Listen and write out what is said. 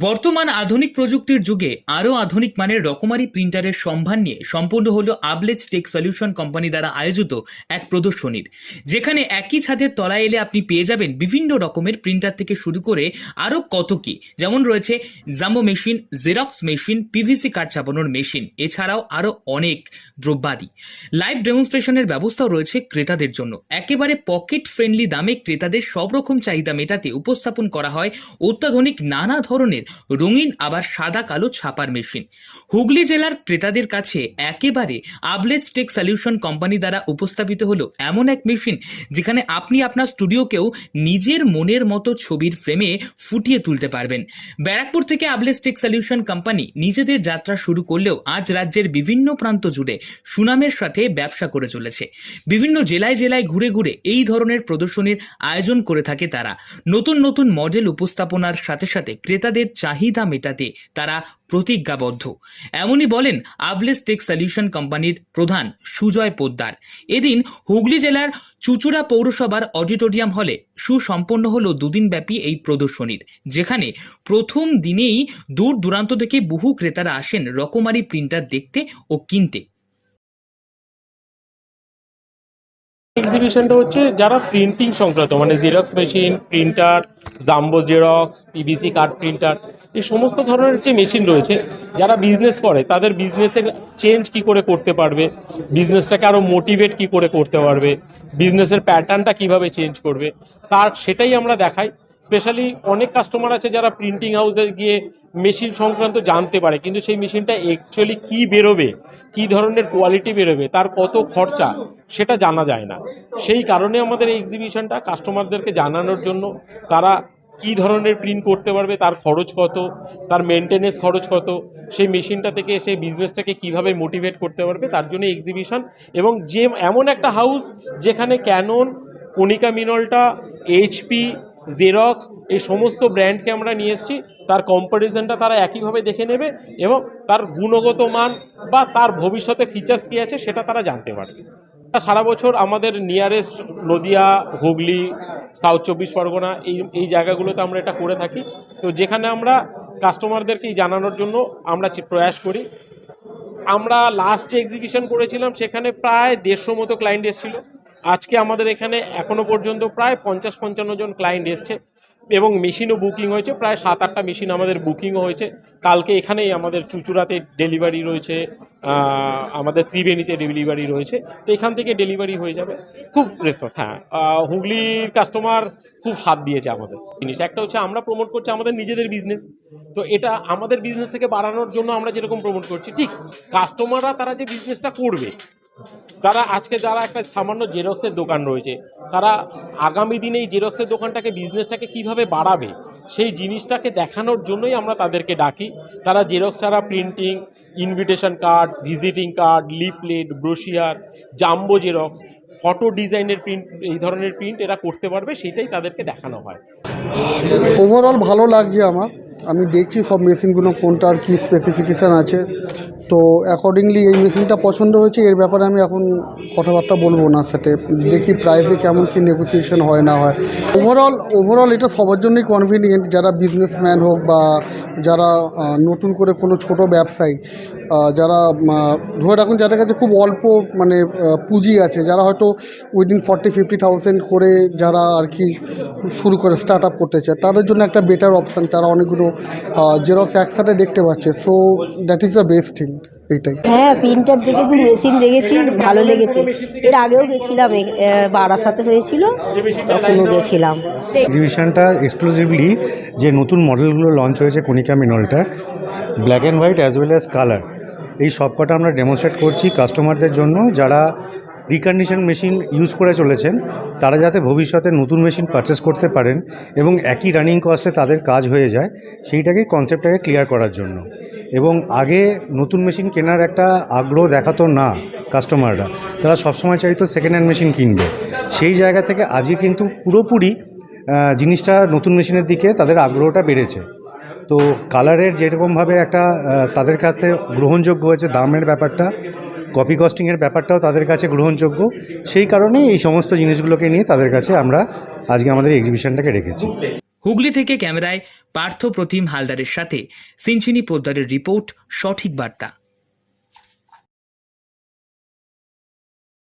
বর্তমান আধুনিক প্রযুক্তির যুগে আরও আধুনিক মানের রকমারি প্রিন্টারের সম্ভার নিয়ে সম্পূর্ণ হল আবলেজ টেক সলিউশন কোম্পানি দ্বারা আয়োজিত এক প্রদর্শনীর। যেখানে একই ছাদের তলায় এলে আপনি পেয়ে যাবেন বিভিন্ন রকমের প্রিন্টার থেকে শুরু করে আরও কত কি। যেমন রয়েছে jumbo machine, Xerox machine PVC card ছাপানোর machine, এছাড়াও আরও অনেক দ্রব্যাদি। লাইভ ডেমনস্ট্রেশনের ব্যবস্থাও রয়েছে ক্রেতাদের জন্য। একেবারে পকেট ফ্রেন্ডলি দামে ক্রেতাদের সব রকম চাহিদা মেটাতে উপস্থাপন করা হয় অত্যাধুনিক নানা ধরনের রঙিন আবার সাদা কালো ছাপার মেশিন। হুগলি জেলার ক্রেতাদের কাছে একেবারে আবলেটস টেক সলিউশন কোম্পানি দ্বারা উপস্থাপিত হলো এমন এক মেশিন, যেখানে আপনি আপনার স্টুডিওকেও নিজের মনের মতো ছবির ফ্রেমে ফুটিয়ে তুলতে পারবেন। ব্যারাকপুর থেকে আবলেটস টেক সলিউশন কোম্পানি নিজেদের যাত্রা শুরু করলেও আজ রাজ্যের বিভিন্ন প্রান্ত জুড়ে সুনামের সাথে ব্যবসা করে চলেছে। বিভিন্ন জেলায় জেলায় ঘুরে ঘুরে এই ধরনের প্রদর্শনীর আয়োজন করে থাকে তারা। নতুন নতুন মডেল উপস্থাপনার সাথে সাথে ক্রেতাদের চাহিদা মেটাতে তারা প্রতিজ্ঞাবদ্ধ। এমনই বলেন আবলেস টেক সলিউশন কোম্পানির প্রধান সুজয় পোদ্দার। এদিন হুগলি জেলার চুচুড়া পৌরসভার অডিটোরিয়াম হলে সুসম্পন্ন হলো দুদিনব্যাপী এই প্রদর্শনীর, যেখানে প্রথম দিনেই দূর দূরান্ত থেকে বহু ক্রেতারা আসেন রকমারি প্রিন্টার দেখতে ও কিনতে। এক্সিবিশনটা হচ্ছে যারা প্রিন্টিং সংক্রান্ত মানে Xerox machine printer jumbo Xerox PVC card printer এই সমস্ত ধরনের যে মেশিন রয়েছে, যারা বিজনেস করে, তাদের বিজনেসের চেঞ্জ কি করে করতে পারবে? বিজনেসটাকে আরও মোটিভেট কি করে করতে পারবে? বিজনেসের প্যাটার্নটা কীভাবে চেঞ্জ করবে? তার, সেটাই আমরা দেখাই। স্পেশালি অনেক কাস্টমার আছে যারা প্রিন্টিং হাউসে গিয়ে মেশিন সংক্রান্ত জানতে পারে, কিন্তু সেই মেশিনটা অ্যাকচুয়ালি কী বেরোবে? কী ধরনের কোয়ালিটি বেরোবে, তার কত খরচা, সেটা জানা যায় না। সেই কারণে আমাদের এই এক্সিবিশনটা কাস্টমারদেরকে জানানোর জন্য তারা কী ধরনের প্রিন্ট করতে পারবে, তার খরচ কত, তার মেনটেনেন্স খরচ কত, সেই মেশিনটা থেকে, সেই বিজনেসটাকে কীভাবে মোটিভেট করতে পারবে, তার জন্য এক্সিবিশন এবং যে, এমন একটা হাউস যেখানে Canon Konica Minolta HP Xerox এই সমস্ত ব্র্যান্ডকে আমরা নিয়ে এসেছি। তার কম্পারিজনটা তারা একইভাবে দেখে নেবে এবং তার গুণগত মান বা তার ভবিষ্যতে ফিচার্স কী আছে সেটা তারা জানতে পারবে। সারা বছর আমাদের নিয়ারেস্ট নদিয়া, হুগলি সাউথ চব্বিশ পরগনা এই এই জায়গাগুলোতে আমরা এটা করে থাকি। তো যেখানে আমরা কাস্টমারদেরকে জানানোর জন্য আমরা প্রয়াস করি। আমরা লাস্ট যে এক্সিবিশন করেছিলাম সেখানে প্রায় দেড়শো মতো ক্লায়েন্ট এসেছিল। আজকে আমাদের এখানে এখনও পর্যন্ত প্রায় পঞ্চাশ পঞ্চান্ন জন ক্লায়েন্ট এসছে এবং মেশিনও বুকিং হয়েছে। প্রায় সাত আটটা মেশিন আমাদের বুকিংও হয়েছে। কালকে এখানেই আমাদের চুচুড়াতে ডেলিভারি রয়েছে আমাদের ত্রিবেণীতে ডেলিভারি রয়েছে। তো এখান থেকে ডেলিভারি হয়ে যাবে। খুব রেসপন্স হ্যাঁ হুগলির কাস্টমার খুব সাথ দিয়েছে আমাদের জিনিস। একটা হচ্ছে আমরা প্রমোট করছি আমাদের নিজেদের বিজনেস তো এটা আমাদের বিজনেস থেকে বাড়ানোর জন্য আমরা যেরকম প্রমোট করছি, ঠিক কাস্টমাররা তারা যে বিজনেসটা করবে তারা আজকে যারা একটা সামান্য জেরক্সের দোকান রয়েছে, তারা আগামী দিনে এই জেরক্সের দোকানটাকে বিজনেসটাকে কীভাবে বাড়াবে, সেই জিনিসটাকে দেখানোর জন্যই আমরা তাদেরকে ডাকি। তারা জেরক্স ছাড়া printing invitation card visiting card leaflet brochure jumbo Xerox photo ডিজাইনের প্রিন্ট এই ধরনের প্রিন্ট এরা করতে পারবে, সেটাই তাদেরকে দেখানো হয়। ওভারঅল ভালো লাগছে আমার। আমি দেখছি সব মেশিনগুলো কোনটার কী স্পেসিফিকেশান আছে। তো অ্যাকর্ডিংলি এই মেশিনটা পছন্দ হয়েছে, এর ব্যাপারে আমি এখন কথাবার্তা বলব ওনার সাথে দেখি প্রাইসে কেমন কী নেগোসিয়েশন হয় না হয়। ওভারঅল ওভারঅল এটা সবার জন্যই কনভিনিয়েন্ট যারা বিজনেসম্যান হোক বা যারা নতুন করে কোনো ছোট ব্যবসায়ী যারা ধরে রাখুন যাদের কাছে খুব অল্প মানে পুঁজি আছে, যারা হয়তো উইদিন ফর্টি ফিফটি থাউজেন্ড করে যারা আর কি শুরু করে স্টার্ট আপ করতে চায়, তাদের জন্য একটা বেটার অপশান তারা অনেকগুলো জেরক্স একসাথে দেখতে পাচ্ছে। So that is the best thing এইটাই। হ্যাঁ প্রিন্টার দেখেছি মেশিন দেখেছি ভালো লেগেছে। এর আগেও গেছিলাম বারাসাতে হয়েছিল তখনও গেছিলাম। এক্সিবিশনটা এক্সক্লুসিভলি যে নতুন মডেলগুলো লঞ্চ হয়েছে Konica মিনলটার black and white as well as colour এই সবকটা আমরা ডেমনস্ট্রেট করছি কাস্টমারদের জন্য যারা রিকন্ডিশন মেশিন ইউজ করে চলেছেন তারা যাতে ভবিষ্যতে নতুন মেশিন পারচেস করতে পারেন এবং একই রানিং কস্টে তাদের কাজ হয়ে যায় সেইটাকেই কনসেপ্টটাকে ক্লিয়ার করার জন্য। এবং আগে নতুন মেশিন কেনার একটা আগ্রহ দেখাতো না কাস্টমাররা তারা সবসময় চাইতো সেকেন্ড হ্যান্ড মেশিন কিনবে। সেই জায়গা থেকে আজকে কিন্তু পুরোপুরি জিনিসটা নতুন মেশিনের দিকে তাদের আগ্রহটা বেড়েছে। তো কালারের যেরকমভাবে একটা তাদের কাছে গ্রহণযোগ্য হয়েছে দামের ব্যাপারটা কপি কস্টিংয়ের ব্যাপারটাও তাদের কাছে গ্রহণযোগ্য। সেই কারণেই এই সমস্ত জিনিসগুলোকে নিয়ে তাদের কাছে আমরা আজকে আমাদের এক্সিবিশনটাকে রেখেছি। হুগলি থেকে ক্যামেরায় পার্থ প্রতিম হালদারের সাথে সিনচিনি পোদ্দারের রিপোর্ট সঠিক বার্তা।